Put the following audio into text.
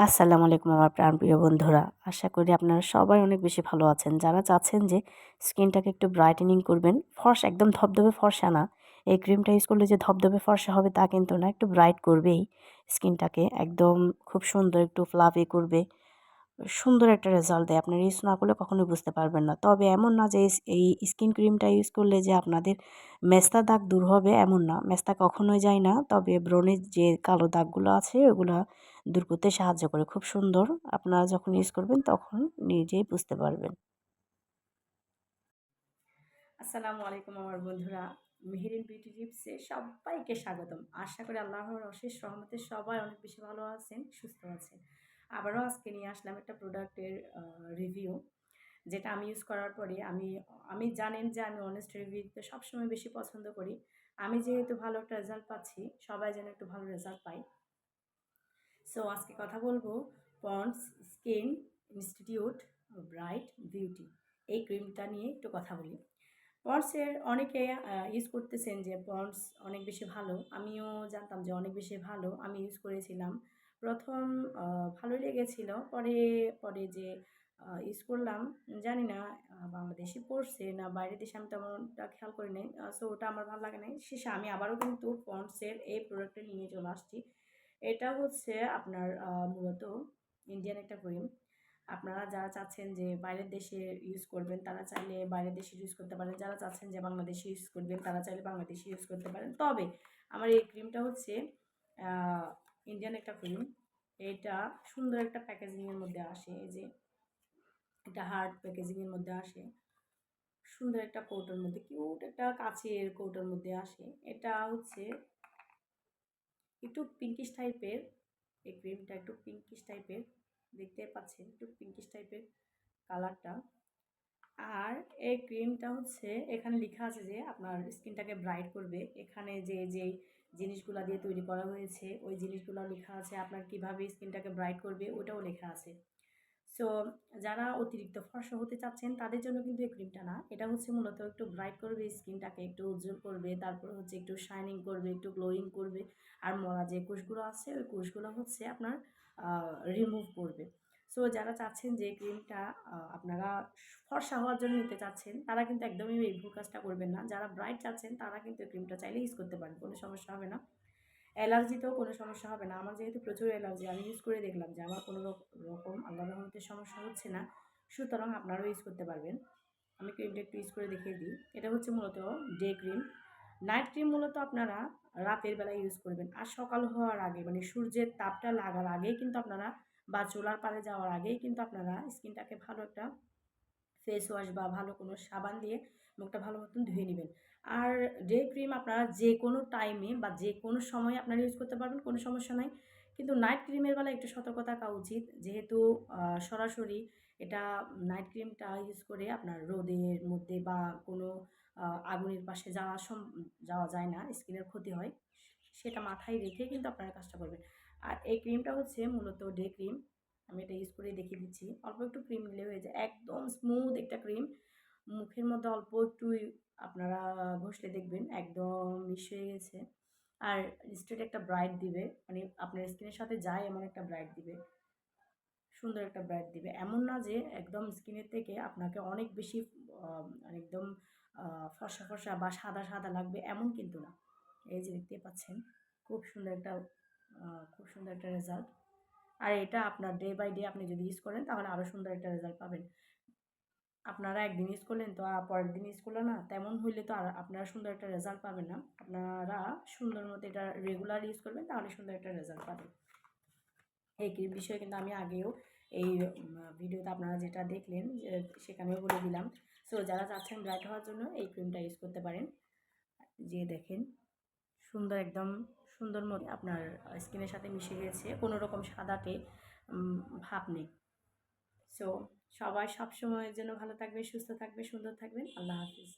আসসালামু আলাইকুম আমার প্রাণপ্রিয় বন্ধুরা। আশা করি আপনারা সবাই অনেক বেশি ভালো আছেন। যারা চাচ্ছেন যে স্কিনটাকে একটু ব্রাইটেনিং করবেন, ফর্সা একদম ধবধবে ফর্সা না। এই ক্রিমটা ইউজ করলে যে ধবধবে ফর্সা হবে তা কিন্তু না, একটু ব্রাইট করবেই। স্কিনটাকে একদম খুব সুন্দর, একটু ফ্লাফি করবে। সুন্দর একটা রেজাল্ট দেয়। আপনার ইউজ না করলে কখনোই বুঝতে পারবেন না। তবে এমন না যে এই স্কিন ক্রিমটা ইউজ করলে যে আপনাদের মেস্তা দাগ দূর হবে এমন না। মেস্তা কখনোই যায় না। তবে ব্রণের যে কালো দাগগুলো আছে, ওগুলো দূর করতে সাহায্য করে। খুব সুন্দর। আপনারা যখন ইউজ করবেন তখন নিজেই বুঝতে পারবেন। আসসালামু আলাইকুম আমার বন্ধুরা। মেহেরিন বিউটি টিপসে সবাইকে স্বাগতম। আশা করি আল্লাহর অশেষ রহমতে সবাই অনেক বেশি ভালো আছেন, সুস্থ আছেন। আবারও আজকে নিয়ে আসলাম একটা প্রোডাক্টের রিভিউ যেটা আমি ইউজ করার পরে আমি আমি জানেন যে আমি অনেস্ট রিভিউ দিতে সবসময় বেশি পছন্দ করি। আমি যেহেতু ভালো একটা রেজাল্ট পাচ্ছি, সবাই যেন একটু ভালো রেজাল্ট পাই সো আজকে কথা বলব Pond's skin institute bright beauty এই ক্রিমটা নিয়ে একটু কথা বলি। পন্ডসের অনেকে ইউজ করতেছেন যে পন্ডস অনেক বেশি ভালো। আমিও জানতাম যে অনেক বেশি ভালো। আমি ইউজ করেছিলাম। প্রথম ভালোই লেগেছিল। পরে পরে যে ইউজ করলাম, জানি না বাংলাদেশে পড়ছে না, বাইরের দেশে আমি তেমনটা খেয়াল করি নাই সো ওটা আমার ভালো লাগে নাই। শেষে আমি আবারও কিন্তু পন্ডসের এই প্রোডাক্টটা নিয়ে চলে আসছি। এটা হচ্ছে আপনার মূলত ইন্ডিয়ান একটা ক্রিম আপনারা যারা চাচ্ছেন যে বাইরের দেশে ইউজ করবেন, তারা চাইলে বাইরের দেশে ইউজ করতে পারেন। যারা চাচ্ছেন যে বাংলাদেশে ইউজ করবেন, তারা চাইলে বাংলাদেশে ইউজ করতে পারেন। তবে আমার এই ক্রিমটা হচ্ছে ইন্ডিয়ান একটা ক্রিম এটা সুন্দর একটা প্যাকেজিংয়ের মধ্যে আসে, এই যে এটা হার্ড প্যাকেজিংয়ের মধ্যে আসে। সুন্দর একটা কৌটোর মধ্যে কিউট একটা কাছের কৌটোর মধ্যে আসে। এটা হচ্ছে একটু পিঙ্কিশ টাইপের এই ক্রিমটা একটু পিঙ্কিশ টাইপের দেখতে পাচ্ছেন, একটু পিঙ্কিশ টাইপের কালারটা আর এই ক্রিমটা হচ্ছে, এখানে লেখা আছে যে আপনার স্কিনটাকে ব্রাইট করবে। এখানে যে যে জিনিসগুলো দিয়ে তৈরি করা হয়েছে, ওই জিনিসগুলো লেখা আছে, আপনার কীভাবে স্কিনটাকে ব্রাইট করবে, ওটাও লেখা আছে। সো যারা অতিরিক্ত ফর্সা হতে চাচ্ছেন, তাদের জন্য কিন্তু এই ক্রিমটা না। এটা হচ্ছে মূলত একটু ব্রাইট করবে স্কিনটাকে একটু উজ্জ্বল করবে, তারপর হচ্ছে একটু শাইনিং করবে, একটু গ্লোয়িং করবে, আর মরা যে কোষগুলো আছে, ওই কোষগুলো হচ্ছে আপনার রিমুভ করবে। সো যারা চাচ্ছেন যে ক্রিমটা আপনারা ফর্সা হওয়ার জন্য নিতে চাচ্ছেন, তারা কিন্তু একদমই এই ভুল কাজটা করবেন না। যারা ব্রাইট চাচ্ছেন, তারা কিন্তু ক্রিমটা চাইলে ইউজ করতে পারেন, কোনো সমস্যা হবে না। অ্যালার্জিতেও কোনো সমস্যা হবে না। আমার যেহেতু প্রচুর অ্যালার্জি আমি ইউজ করে দেখলাম যে আমার কোনো আল্লাহ রহমতের সমস্যা হচ্ছে না, সুতরাং আপনারাও ইউজ করতে পারবেন। আমি ক্রিমটা একটু ইউজ করে দেখিয়ে দিই। এটা হচ্ছে মূলত ডে ক্রিম নাইট ক্রিম মূলত আপনারা রাতের বেলায় ইউজ করবেন। আর সকাল হওয়ার আগে মানে সূর্যের তাপটা লাগার আগেই কিন্তু আপনারা বা চোলার পারে যাওয়ার আগেই কিন্তু আপনারা স্কিনটাকে ভালো একটা ফেস ওয়াশ বা ভালো কোনো সাবান দিয়ে মুখটা ভালো মতন ধুয়ে নেবেন। আর ডে ক্রিম আপনারা যে কোনো টাইমে বা যে কোনো সময়ে আপনারা ইউজ করতে পারবেন, কোনো সমস্যা নাই। কিন্তু নাইট ক্রিমের বেলা একটু সতর্ক থাকা উচিত। যেহেতু সরাসরি এটা নাইট ক্রিমটা ইউজ করে আপনার রোদের মধ্যে বা কোনো আগুনের পাশে যাওয়া যাওয়া যায় না স্কিনের ক্ষতি হয়, সেটা মাথায় রেখে কিন্তু আপনারা কাজটা করবেন। আর এই ক্রিমটা হচ্ছে মূলত ডে ক্রিম আমি এটা ইউজ করে দেখিয়ে দিচ্ছি। অল্প একটু ক্রিম নিলে হয়ে যায়, একদম স্মুথ একটা ক্রিম মুখের মধ্যে অল্প একটু আপনারা ঘষলে দেখবেন, একদম মিশ হয়ে গেছে। আর স্ট্রেট একটা ব্রাইট দিবে মানে আপনার স্কিনের সাথে যায় এমন একটা ব্রাইট দিবে, সুন্দর একটা ব্রাইট দিবে। এমন না যে একদম স্কিনের থেকে আপনাকে অনেক বেশি একদম ফর্সা ফর্সা বা সাদা সাদা লাগবে এমন কিন্তু না। এই যে দেখতে পাচ্ছেন, খুব সুন্দর একটা খুব সুন্দর একটা রেজাল্ট আর এটা আপনার ডে বাই ডে আপনি যদি ইউজ করেন তাহলে আরও সুন্দর একটা রেজাল্ট পাবেন। আপনারা একদিন ইউজ করলেন তো আর পরের দিন ইউজ করলেন না, তেমন হইলে তো আর আপনারা সুন্দর একটা রেজাল্ট পাবেন না। আপনারা সুন্দর মতো এটা রেগুলার ইউজ করবেন, তাহলে সুন্দর একটা রেজাল্ট পাবেন। এই বিষয়ে কিন্তু আমি আগেও এই ভিডিওতে আপনারা যেটা দেখলেন সেখানেও বলে দিলাম। সো যারা চাচ্ছেন ব্রাইট হওয়ার জন্য এই ক্রিমটা ইউজ করতে পারেন। যে দেখেন, সুন্দর একদম সুন্দর মতো আপনার স্কিনের সাথে মিশে গেছে কোনো রকম সাদাটে ভাব নেই। সো সবাই সবসময়ের জন্য ভালো থাকবে সুস্থ থাকবে সুন্দর থাকবেন। আল্লাহ হাফিজ।